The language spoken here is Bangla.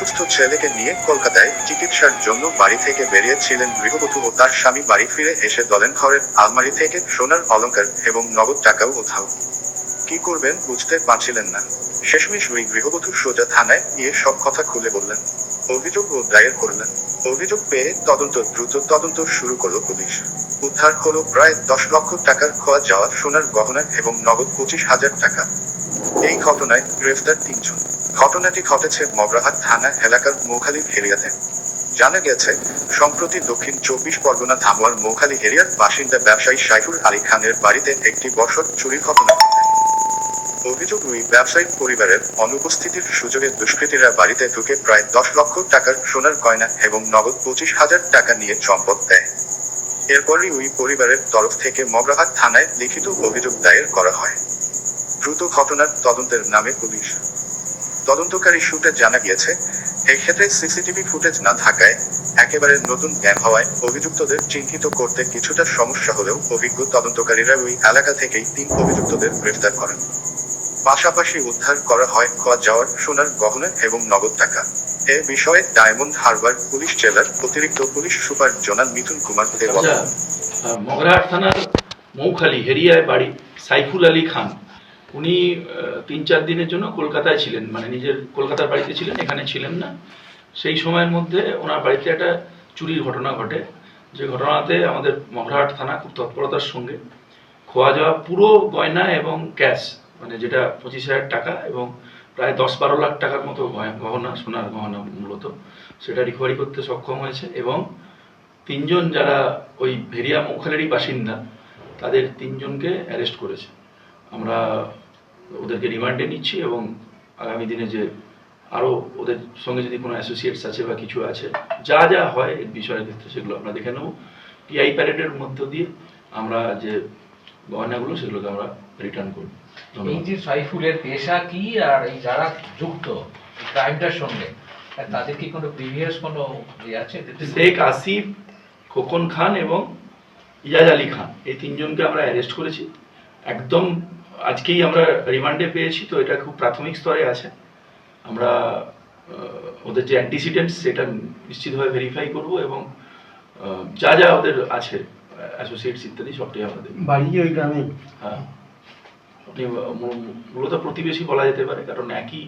সুস্থ ছেলেকে নিয়ে কলকাতায় চিকিৎসার জন্য বাড়ি থেকে বেরিয়েছিলেন গৃহবধূ ও তার স্বামী বাড়ি ফিরে এসে দলেন ঘরের আলমারি থেকে সোনার অলঙ্কার এবং নগদ টাকাও উধাও। কি করবেন বুঝতে পারছিলেন না। শেষমেশ ওই গৃহবধূ সোজা থানায় গিয়ে সব কথা খুলে বললেন। অভিযোগ ও দায়ের করলেন। অভিযোগ পেয়ে তদন্ত দ্রুত তদন্ত শুরু করল পুলিশ। উদ্ধার হলো প্রায় দশ লক্ষ টাকার খোয়া যাওয়া সোনার গহনা এবং নগদ পঁচিশ হাজার টাকা। এই ঘটনায় গ্রেফতার তিনজন। ঘটনাটি ঘটেছে মগরাহাট থানা এলাকার মৌখালী এরিয়াতে। জানা গেছে, সম্প্রতি দক্ষিণ চব্বিশ পরগনা ধামোয়ার মৌখালী এরিয়ার বাসিন্দা ব্যবসায়ী সাইফুল আলী খানের বাড়িতে একটি বসত চুরির ঘটনা ঘটে। অভিযোগ ওই ব্যবসায়িক পরিবারের অনুপস্থিতির সুযোগে দুষ্কৃতীরা বাড়িতে ঢুকে প্রায় দশ লক্ষ টাকার সোনার গয়না এবং নগদ পঁচিশ হাজার টাকা নিয়ে চম্পট দেয়। এরপরই ওই পরিবারের তরফ থেকে মগরাহাট থানায় লিখিত অভিযোগ দায়ের করা হয়। দ্রুত ঘটনার তদন্তের নামে পুলিশ। তদন্তকারী সূত্রে জানা গিয়েছে এক্ষেত্রে সিসিটিভি ফুটেজ না থাকায় একেবারে নতুন জ্ঞান হওয়ায় অভিযুক্তদের চিহ্নিত করতে কিছুটা সমস্যা হলেও অভিজ্ঞ তদন্তকারীরা ওই এলাকা থেকেই তিন অভিযুক্তদের গ্রেফতার করেন। পাশাপাশি উদ্ধার করা হয় খোয়া যাওয়ার সোনার গহনা এবং নগদ টাকা। এ বিষয়ে ডায়মন্ড হারবার পুলিশ জেলার অতিরিক্ত police super zonal Mithun Kumar De বলেন। আচ্ছা থানার মৌখালি হেরিয়ায় বাড়ি সাইফুল আলী খান। উনি তিন চার দিনের জন্য কলকাতায় ছিলেন মানে নিজের কলকাতার বাড়িতে ছিলেন, এখানে ছিলেন না। সেই সময়ের মধ্যে ওনার বাড়িতে একটা চুরির ঘটনা ঘটে। যে ঘটনাতে আমাদের মগরাহাট থানা খুব তৎপরতার সঙ্গে খোয়া যাওয়া পুরো গয়না এবং ক্যাশ মানে যেটা পঁচিশ হাজার টাকা এবং প্রায় দশ বারো লাখ টাকার মতো গহনা, সোনার গহনা মূলত। সেটা রিকভারি করতে সক্ষম হয়েছে এবং তিনজন যারা ওই ভেরিয়া মৌখালেরই বাসিন্দা, তাদের তিনজনকে অ্যারেস্ট করেছে। আমরা ওদেরকে রিমান্ডে নিচ্ছি এবং আগামী দিনে যে আরও ওদের সঙ্গে যদি কোনো অ্যাসোসিয়েটস আছে বা কিছু আছে, যা যা হয় এই বিষয়ের ক্ষেত্রে সেগুলো আমরা দেখে নেব। টিআই প্যারেডের মধ্য দিয়ে আমরা যে গয়নাগুলো সেগুলোকে আমরা রিটার্ন করব এই যে সাইফুলের পেশা কি আর এই যারা যুক্ত ক্রাইমটার সঙ্গে তাদের কি কোনো প্রিভিয়াস কোনো ইয়ে আছে? শেখ আসিফ খোকন খান এবং ইয়াজ আলী খান এই তিনজনকে আমরা অ্যারেস্ট করেছি। একদম আজকেই আমরা রিমান্ডে পেয়েছি তো এটা খুব প্রাথমিক স্তরে আছে। আমরা ওদের যে অ্যান্টিসিডেন্টস সেটা নিশ্চিতভাবে ভেরিফাই করব এবং যা যা ওদের আছে অ্যাসোসিয়েটস ইত্যাদি সবটাই আমরা দেখব। বাড়ি ওই গ্রামে হ্যাঁ। আপনি মূলত প্রতিবেশী বলা যেতে পারে কারণ একই